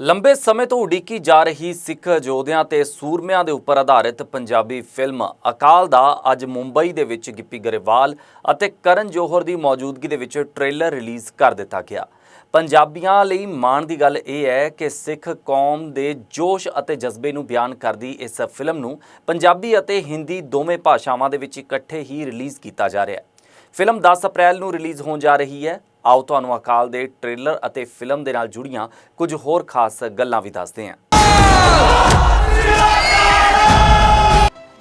ਲੰਬੇ ਸਮੇਂ ਤੋਂ ਉਡੀਕੀ ਜਾ ਰਹੀ ਸਿੱਖ ਯੋਧਿਆਂ ਤੇ ਸੂਰਮਿਆਂ ਦੇ ਉੱਪਰ ਆਧਾਰਿਤ ਪੰਜਾਬੀ ਫਿਲਮ ਅਕਾਲ ਦਾ ਅੱਜ ਮੁੰਬਈ ਦੇ ਵਿੱਚ ਗਿੱਪੀ ਗਰੇਵਾਲ ਅਤੇ ਕਰਨ ਜੋਹਰ ਦੀ ਮੌਜੂਦਗੀ ਦੇ ਵਿੱਚ ਟ੍ਰੇਲਰ ਰਿਲੀਜ਼ ਕਰ ਦਿੱਤਾ ਗਿਆ। ਪੰਜਾਬੀਆਂ ਲਈ ਮਾਣ ਦੀ ਗੱਲ ਇਹ ਹੈ ਕਿ ਸਿੱਖ ਕੌਮ ਦੇ ਜੋਸ਼ ਅਤੇ ਜਜ਼ਬੇ ਨੂੰ ਬਿਆਨ ਕਰਦੀ ਇਸ ਫਿਲਮ ਨੂੰ ਪੰਜਾਬੀ ਅਤੇ ਹਿੰਦੀ ਦੋਵੇਂ ਭਾਸ਼ਾਵਾਂ ਦੇ ਵਿੱਚ ਇਕੱਠੇ ਹੀ ਰਿਲੀਜ਼ ਕੀਤਾ ਜਾ ਰਿਹਾ ਹੈ। ਫਿਲਮ 10 ਅਪ੍ਰੈਲ ਨੂੰ ਰਿਲੀਜ਼ ਹੋਣ ਜਾ ਰਹੀ ਹੈ ਆਓ ਤੁਹਾਨੂੰ ਅਕਾਲ ਦੇ ਟ੍ਰੇਲਰ ਅਤੇ ਫਿਲਮ ਦੇ ਨਾਲ ਜੁੜੀਆਂ ਕੁਝ ਹੋਰ ਖਾਸ ਗੱਲਾਂ ਵੀ ਦੱਸਦੇ ਹਾਂ।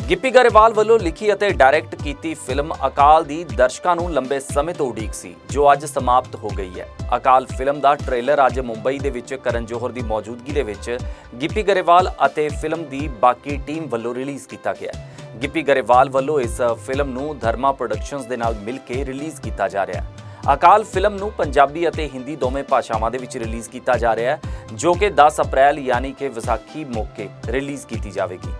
ਗਿੱਪੀ ਗਰੇਵਾਲ ਵੱਲੋਂ ਲਿਖੀ ਅਤੇ ਡਾਇਰੈਕਟ ਕੀਤੀ ਫਿਲਮ ਅਕਾਲ ਦੀ ਦਰਸ਼ਕਾਂ ਨੂੰ ਲੰਬੇ ਸਮੇਂ ਤੋਂ ਉਡੀਕ ਸੀ, ਜੋ ਅੱਜ ਸਮਾਪਤ ਹੋ ਗਈ ਹੈ। ਅਕਾਲ ਫਿਲਮ ਦਾ ਟ੍ਰੇਲਰ ਅੱਜ ਮੁੰਬਈ ਦੇ ਵਿੱਚ ਕਰਨ ਜੋਹਰ ਦੀ ਮੌਜੂਦਗੀ ਦੇ ਵਿੱਚ ਗਿੱਪੀ ਗਰੇਵਾਲ ਅਤੇ ਫਿਲਮ ਦੀ ਬਾਕੀ ਟੀਮ ਵੱਲੋਂ ਰਿਲੀਜ਼ ਕੀਤਾ ਗਿਆ ਗਿੱਪੀ ਗਰੇਵਾਲ ਵੱਲੋਂ ਇਸ ਫਿਲਮ ਨੂੰ ਧਰਮਾ ਪ੍ਰੋਡਕਸ਼ਨਸ ਦੇ ਨਾਲ ਮਿਲ ਕੇ ਰਿਲੀਜ਼ ਕੀਤਾ ਜਾ ਰਿਹਾ ਹੈ। ਅਕਾਲ ਫਿਲਮ ਨੂੰ ਪੰਜਾਬੀ ਅਤੇ ਹਿੰਦੀ ਦੋਵੇਂ ਭਾਸ਼ਾਵਾਂ ਦੇ ਵਿੱਚ ਰਿਲੀਜ਼ ਕੀਤਾ ਜਾ ਰਿਹਾ ਹੈ, ਜੋ ਕਿ 10 ਅਪ੍ਰੈਲ ਯਾਨੀ ਕਿ ਵਿਸਾਖੀ ਮੌਕੇ ਰਿਲੀਜ਼ ਕੀਤੀ ਜਾਵੇਗੀ।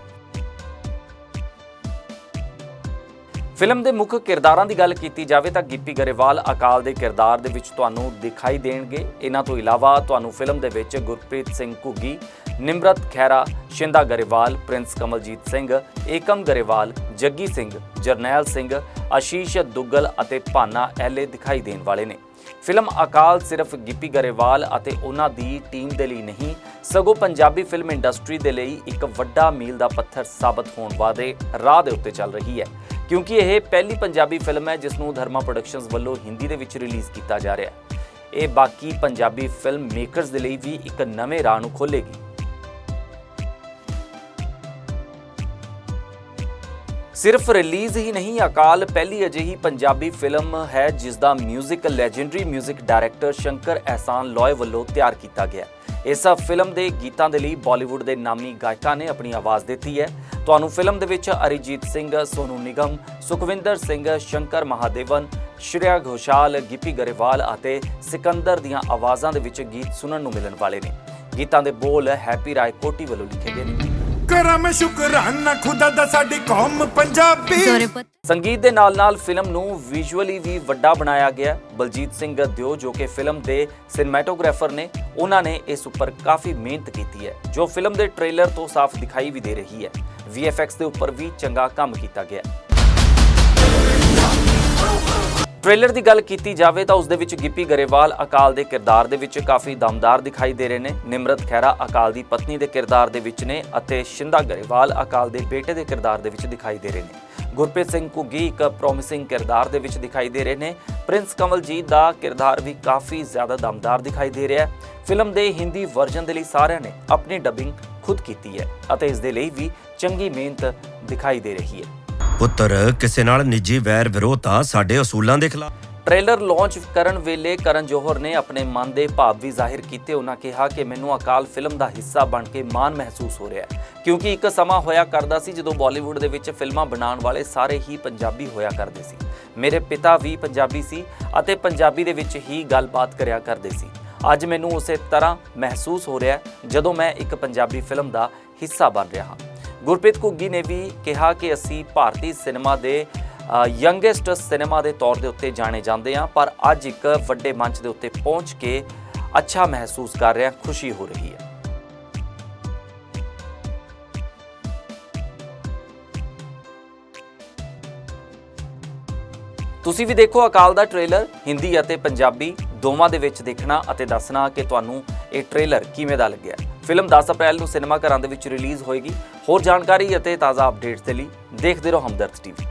ਫਿਲਮ ਦੇ ਮੁੱਖ ਕਿਰਦਾਰਾਂ ਦੀ ਗੱਲ ਕੀਤੀ ਜਾਵੇ ਤਾਂ ਗਿੱਪੀ ਗਰੇਵਾਲ ਅਕਾਲ ਦੇ ਕਿਰਦਾਰ ਦੇ ਵਿੱਚ ਤੁਹਾਨੂੰ ਦਿਖਾਈ ਦੇਣਗੇ। ਇਹਨਾਂ ਤੋਂ ਇਲਾਵਾ ਤੁਹਾਨੂੰ ਫਿਲਮ ਦੇ ਵਿੱਚ ਗੁਰਪ੍ਰੀਤ ਸਿੰਘ ਘੁੱਗੀ, ਨਿਮਰਤ ਖੈਰਾ ਸ਼ਿੰਦਾ ਗਰੇਵਾਲ, ਪ੍ਰਿੰਸ ਕਮਲਜੀਤ ਸਿੰਘ, ਏਕਮ ਗਰੇਵਾਲ, ਜੱਗੀ ਸਿੰਘ, ਜਰਨੈਲ ਸਿੰਘ ਆਸ਼ੀਸ਼ ਦੁੱਗਲ ਅਤੇ ਭਾਨਾ ਐਲੇ ਦਿਖਾਈ ਦੇਣ ਵਾਲੇ ਨੇ। ਫਿਲਮ ਅਕਾਲ ਸਿਰਫ ਗਿੱਪੀ ਗਰੇਵਾਲ ਅਤੇ ਉਹਨਾਂ ਦੀ ਟੀਮ ਦੇ ਲਈ ਨਹੀਂ, ਸਗੋਂ ਪੰਜਾਬੀ ਫਿਲਮ ਇੰਡਸਟਰੀ ਦੇ ਲਈ ਇੱਕ ਵੱਡਾ ਮੀਲ ਦਾ ਪੱਥਰ ਸਾਬਤ ਹੋਣ ਵਾਲੇ ਰਾਹ ਦੇ ਉੱਤੇ ਚੱਲ ਰਹੀ ਹੈ, ਕਿਉਂਕਿ ਇਹ ਪਹਿਲੀ ਪੰਜਾਬੀ ਫਿਲਮ ਹੈ ਜਿਸ ਨੂੰ ਧਰਮਾ ਪ੍ਰੋਡਕਸ਼ਨਸ ਵੱਲੋਂ ਹਿੰਦੀ ਦੇ ਵਿੱਚ ਰਿਲੀਜ਼ ਕੀਤਾ ਜਾ ਰਿਹਾ ਹੈ। ਇਹ ਬਾਕੀ ਪੰਜਾਬੀ ਫਿਲਮ ਮੇਕਰਸ ਦੇ ਲਈ ਵੀ ਇੱਕ ਨਵੇਂ ਰਾਹ ਨੂੰ ਖੋਲੇਗੀ ਸਿਰਫ ਰਿਲੀਜ਼ ਹੀ ਨਹੀਂ ਅਕਾਲ ਪਹਿਲੀ ਅਜਿਹੀ ਪੰਜਾਬੀ ਫਿਲਮ ਹੈ ਜਿਸ ਦਾ 뮤직 ਲੈਜੈਂਡਰੀ 뮤직 ਡਾਇਰੈਕਟਰ ਸ਼ੰਕਰ ਅਹਿਸਾਨ ਲੋਏ ਵੱਲੋਂ ਤਿਆਰ ਕੀਤਾ ਗਿਆ ਹੈ। ਇਸ ਫਿਲਮ ਦੇ ਗੀਤਾਂ ਦੇ ਲਈ ਬਾਲੀਵੁੱਡ ਦੇ ਨਾਮੀ ਗਾਇਕਾਂ ਨੇ ਆਪਣੀ ਆਵਾਜ਼ ਦਿੱਤੀ ਹੈ ਤੁਹਾਨੂੰ ਫਿਲਮ ਦੇ ਵਿੱਚ ਅਰਿਜੀਤ ਸਿੰਘ ਸੋਨੂ ਨਿਗਮ ਸੁਖਵਿੰਦਰ ਸਿੰਘ ਸ਼ੰਕਰ ਮਹਾਦੇਵਨ ਸ਼੍ਰੇਆ ਘੋਸ਼ਾਲ ਗਿੱਪੀ ਗਰੇਵਾਲ ਅਤੇ ਸਿਕੰਦਰ ਦੀਆਂ ਆਵਾਜ਼ਾਂ ਦੇ ਵਿੱਚ ਗੀਤ ਸੁਣਨ ਨੂੰ ਮਿਲਣ ਵਾਲੇ ਨੇ ਗੀਤਾਂ ਦੇ ਬੋਲ ਹੈਪੀ ਰਾਏ ਕੋਟੀ ਵੱਲੋਂ ਲਿਖੇ ਗਏ ਨੇ ਕਰਾਂ ਮੈਂ ਸ਼ੁਕਰਾਨਾ ਖੁਦਾ ਦਾ ਸਾਡੀ ਕੌਮ ਪੰਜਾਬੀ। ਸੰਗੀਤ ਦੇ ਨਾਲ-ਨਾਲ ਫਿਲਮ ਨੂੰ ਵਿਜ਼ੂਅਲੀ ਵੀ ਵੱਡਾ ਬਣਾਇਆ ਗਿਆ। ਬਲਜੀਤ ਸਿੰਘ ਦਿਓ ਜੋ ਕਿ ਫਿਲਮ ਦੇ ਸਿਨੇਮੈਟੋਗ੍ਰਾਫਰ ਨੇ ਉਹਨਾਂ ਨੇ ਇਸ ਉੱਪਰ ਕਾਫੀ ਮਿਹਨਤ ਕੀਤੀ ਹੈ ਜੋ ਫਿਲਮ ਦੇ ਟ੍ਰੇਲਰ ਤੋਂ ਸਾਫ਼ ਦਿਖਾਈ ਵੀ ਦੇ ਰਹੀ ਹੈ। VFX ਦੇ ਉੱਪਰ ਵੀ ਚੰਗਾ ਕੰਮ ਕੀਤਾ ਗਿਆ। ਹੈ ਟ੍ਰੇਲਰ ਦੀ ਗੱਲ ਕੀਤੀ ਜਾਵੇ ਤਾਂ ਉਸ ਦੇ ਵਿੱਚ ਗਿੱਪੀ ਗਰੇਵਾਲ ਅਕਾਲ ਦੇ ਕਿਰਦਾਰ ਦੇ ਵਿੱਚ ਕਾਫੀ ਦਮਦਾਰ ਦਿਖਾਈ ਦੇ ਰਹੇ ਨੇ। ਨਿਮਰਤ ਖੈਰਾ ਅਕਾਲ ਦੀ ਪਤਨੀ ਦੇ ਕਿਰਦਾਰ ਦੇ ਵਿੱਚ ਨੇ ਅਤੇ ਸ਼ਿੰਦਾ ਗਰੇਵਾਲ ਅਕਾਲ ਦੇ ਬੇਟੇ ਦੇ ਕਿਰਦਾਰ ਦੇ ਵਿੱਚ ਦਿਖਾਈ ਦੇ ਰਹੇ ਨੇ। ਗੁਰਪ੍ਰੀਤ ਸਿੰਘ ਘੁੱਗੀ ਇੱਕ ਪ੍ਰੋਮਿਸਿੰਗ ਕਿਰਦਾਰ ਦੇ ਵਿੱਚ ਦਿਖਾਈ ਦੇ ਰਹੇ ਨੇ। ਪ੍ਰਿੰਸ ਕਮਲਜੀਤ ਦਾ ਕਿਰਦਾਰ ਵੀ ਕਾਫੀ ਜ਼ਿਆਦਾ ਦਮਦਾਰ ਦਿਖਾਈ ਦੇ ਰਿਹਾ ਹੈ। ਫਿਲਮ ਦੇ ਹਿੰਦੀ ਵਰਜਨ ਦੇ ਲਈ ਸਾਰਿਆਂ ਨੇ ਆਪਣੀ ਡਬਿੰਗ ਖੁਦ ਕੀਤੀ ਹੈ ਅਤੇ ਇਸ ਦੇ ਲਈ ਵੀ ਚੰਗੀ ਮਿਹਨਤ ਦਿਖਾਈ ਦੇ ਰਹੀ ਹੈ। ਪੁੱਤਰ, ਕਿਸੇ ਨਾਲ ਨਿੱਜੀ ਵੈਰ ਵਿਰੋਧਤਾ ਸਾਡੇ ਅਸੂਲਾਂ ਦੇ ਖਿਲਾਫ। ਟ੍ਰੇਲਰ ਲਾਂਚ ਕਰਨ ਵੇਲੇ ਕਰਨ ਜੋਹਰ ਨੇ ਆਪਣੇ ਮਨ ਦੇ ਭਾਵ ਵੀ ਜ਼ਾਹਿਰ ਕੀਤੇ। ਉਹਨਾਂ ਕਿਹਾ ਕਿ ਮੈਨੂੰ ਅਕਾਲ ਫਿਲਮ ਦਾ ਹਿੱਸਾ ਬਣ ਕੇ ਮਾਣ ਮਹਿਸੂਸ ਹੋ ਰਿਹਾ ਹੈ। ਕਿਉਂਕਿ ਇੱਕ ਸਮਾਂ ਹੋਇਆ ਕਰਦਾ ਸੀ ਜਦੋਂ ਬਾਲੀਵੁੱਡ ਦੇ ਵਿੱਚ ਫਿਲਮਾਂ ਬਣਾਉਣ ਵਾਲੇ ਸਾਰੇ ਹੀ ਪੰਜਾਬੀ ਹੋਇਆ ਕਰਦੇ ਸੀ। ਮੇਰੇ ਪਿਤਾ ਵੀ ਪੰਜਾਬੀ ਸੀ ਅਤੇ ਪੰਜਾਬੀ ਦੇ ਵਿੱਚ ਹੀ ਗੱਲਬਾਤ ਕਰਿਆ ਕਰਦੇ ਸੀ। ਅੱਜ ਮੈਨੂੰ ਉਸੇ ਤਰ੍ਹਾਂ ਮਹਿਸੂਸ ਹੋ ਰਿਹਾ ਹੈ ਜਦੋਂ ਮੈਂ ਇੱਕ ਪੰਜਾਬੀ ਫਿਲਮ ਦਾ ਹਿੱਸਾ ਬਣ ਰਿਹਾ ਹਾਂ। ਗੁਰਪ੍ਰੀਤ ਘੁੱਗੀ ਨੇ ਵੀ ਕਿਹਾ ਕਿ ਅਸੀਂ ਭਾਰਤੀ ਸਿਨੇਮਾ ਦੇ ਯੰਗੈਸਟ ਸਿਨੇਮਾ ਦੇ ਤੌਰ ਦੇ ਉੱਤੇ ਜਾਣੇ ਜਾਂਦੇ ਹਾਂ, ਪਰ ਅੱਜ ਇੱਕ ਵੱਡੇ ਮੰਚ ਦੇ ਉੱਤੇ ਪਹੁੰਚ ਕੇ ਅੱਛਾ ਮਹਿਸੂਸ ਕਰ ਰਿਹਾ ਖੁਸ਼ੀ ਹੋ ਰਹੀ ਹੈ। ਤੁਸੀਂ ਵੀ ਦੇਖੋ ਅਕਾਲ ਦਾ ਟ੍ਰੇਲਰ, ਹਿੰਦੀ ਅਤੇ ਪੰਜਾਬੀ ਦੋਵਾਂ ਦੇ ਵਿੱਚ ਦੇਖਣਾ ਅਤੇ ਦੱਸਣਾ ਕਿ ਤੁਹਾਨੂੰ ਇਹ ਟ੍ਰੇਲਰ ਕਿਵੇਂ ਦਾ ਲੱਗਿਆ। ਫਿਲਮ 10 ਅਪ੍ਰੈਲ ਨੂੰ ਸਿਨੇਮਾ ਘਰਾਂ ਦੇ ਵਿੱਚ ਰਿਲੀਜ਼ ਹੋਏਗੀ। ਹੋਰ ਜਾਣਕਾਰੀ ਅਤੇ ਤਾਜ਼ਾ ਅਪਡੇਟਸ ਦੇ ਲਈ ਦੇਖਦੇ ਰਹੋ ਹਮਦਰਦ ਟੀਵੀ।